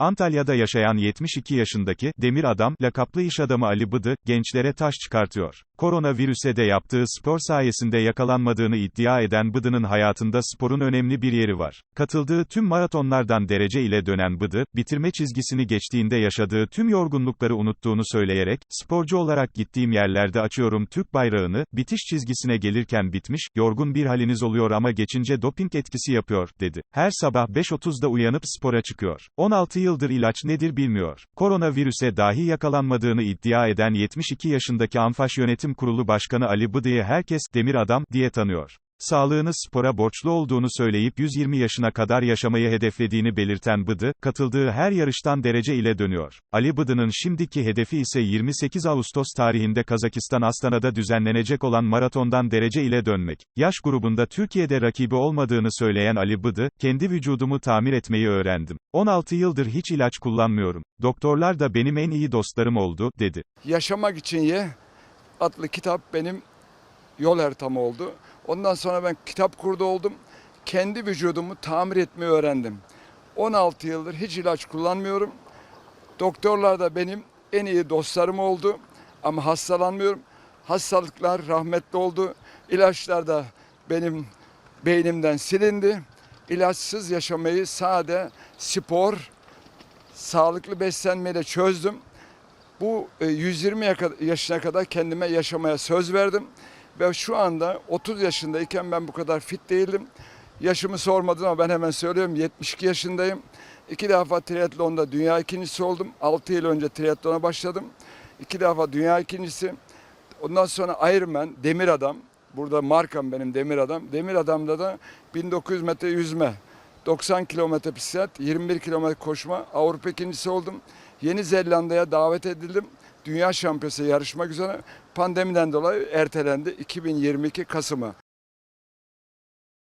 Antalya'da yaşayan 72 yaşındaki, demir adam, lakaplı iş adamı Ali Bıdı, gençlere taş çıkartıyor. Koronavirüse de yaptığı spor sayesinde yakalanmadığını iddia eden Bıdı'nın hayatında sporun önemli bir yeri var. Katıldığı tüm maratonlardan derece ile dönen Bıdı, bitirme çizgisini geçtiğinde yaşadığı tüm yorgunlukları unuttuğunu söyleyerek, sporcu olarak gittiğim yerlerde açıyorum Türk bayrağını, bitiş çizgisine gelirken bitmiş, yorgun bir haliniz oluyor ama geçince doping etkisi yapıyor, dedi. Her sabah 5.30'da uyanıp spora çıkıyor. 16 yıldır ilaç nedir bilmiyor. Koronavirüse dahi yakalanmadığını iddia eden 72 yaşındaki Anfaş Yönetim Kurulu Başkanı Ali Bıdı'yı herkes, demir adam, diye tanıyor. Sağlığını spora borçlu olduğunu söyleyip 120 yaşına kadar yaşamayı hedeflediğini belirten Bıdı, katıldığı her yarıştan derece ile dönüyor. Ali Bıdı'nın şimdiki hedefi ise 28 Ağustos tarihinde Kazakistan Astana'da düzenlenecek olan maratondan derece ile dönmek. Yaş grubunda Türkiye'de rakibi olmadığını söyleyen Ali Bıdı, kendi vücudumu tamir etmeyi öğrendim. 16 yıldır hiç ilaç kullanmıyorum. Doktorlar da benim en iyi dostlarım oldu, dedi. Yaşamak için ye adlı kitap benim yol haritam oldu. Ondan sonra ben kitap kurdu oldum. Kendi vücudumu tamir etmeyi öğrendim. 16 yıldır hiç ilaç kullanmıyorum. Doktorlar da benim en iyi dostlarım oldu. Ama hastalanmıyorum. Hastalıklar rahmetli oldu. İlaçlar da benim beynimden silindi. İlaçsız yaşamayı sade spor, sağlıklı beslenmeyle çözdüm. Bu e, 120 yaka- yaşına kadar kendime yaşamaya söz verdim. Ve şu anda 30 yaşındayken ben bu kadar fit değildim. Yaşımı sormadın ama ben hemen söylüyorum 72 yaşındayım. İki defa triatlonda dünya ikincisi oldum. 6 yıl önce triatlona başladım. İki defa dünya ikincisi. Ondan sonra Ironman, Demir Adam. Burada markam benim Demir Adam. Demir Adam'da da 1900 metre yüzme, 90 kilometre bisiklet, 21 kilometre koşma Avrupa ikincisi oldum. Yeni Zelanda'ya davet edildim. Dünya şampiyonası yarışmak üzere pandemiden dolayı ertelendi 2022 Kasım'a.